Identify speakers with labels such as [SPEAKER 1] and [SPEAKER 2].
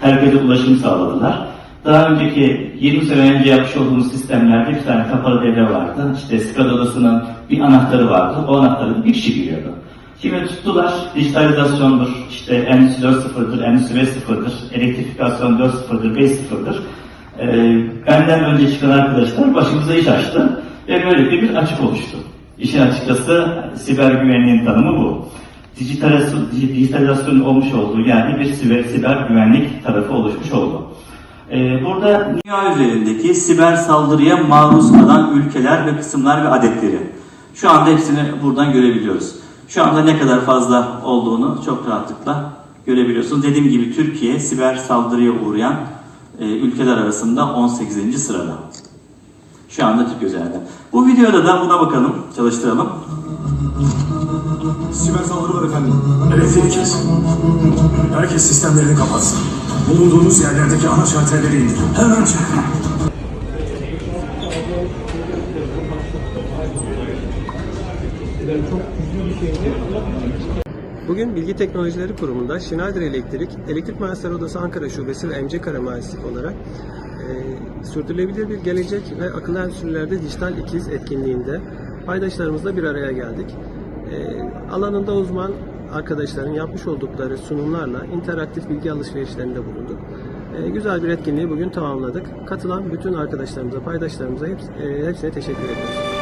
[SPEAKER 1] herkese ulaşım sağladılar. Daha önceki 20 sene önce yapmış olduğumuz sistemlerde bir tane kapalı devre vardı. İşte SCADA odasının bir anahtarı vardı. O anahtarı bir kişi giriyordu. Şimdi tuttular, dijitalizasyondur, işte Endüstri 4.0'dır, Endüstri 5.0'dır, elektrifikasyon 4.0'dır, 5.0'dır. Ee, benden önce çıkan arkadaşlar başımıza iş açtı ve böylelikle bir açık oluştu. İşin açıkçası siber güvenliğin tanımı bu. Dijitalizasyon, olmuş olduğu yani bir siber, siber güvenlik tarafı oluşmuş oldu. Ee, burada dünya üzerindeki siber saldırıya maruz kalan ülkeler ve kısımlar ve adetleri. Şu anda hepsini buradan görebiliyoruz. Şu anda ne kadar fazla olduğunu çok rahatlıkla görebiliyorsunuz. Dediğim gibi Türkiye siber saldırıya uğrayan e, ülkeler arasında 18. sırada. Şu anda Türk üzerinde. Bu videoda da buna bakalım, çalıştıralım.
[SPEAKER 2] Siber saldırı var efendim. Elektriği kes. Herkes sistemlerini kapatsın. Bulunduğunuz yerlerdeki ana şalterleri indirin. Hemen çekin.
[SPEAKER 3] Bugün Bilgi Teknolojileri Kurumu'nda Schneider Elektrik, Elektrik Mühendisleri Odası Ankara Şubesi ve MC Kara Mühendislik olarak e, sürdürülebilir bir gelecek ve akıllı endüstrilerde dijital ikiz etkinliğinde paydaşlarımızla bir araya geldik. Ee, alanında uzman arkadaşların yapmış oldukları sunumlarla interaktif bilgi alışverişlerinde bulunduk. E, güzel bir etkinliği bugün tamamladık. Katılan bütün arkadaşlarımıza, paydaşlarımıza e, hepsine teşekkür ediyoruz.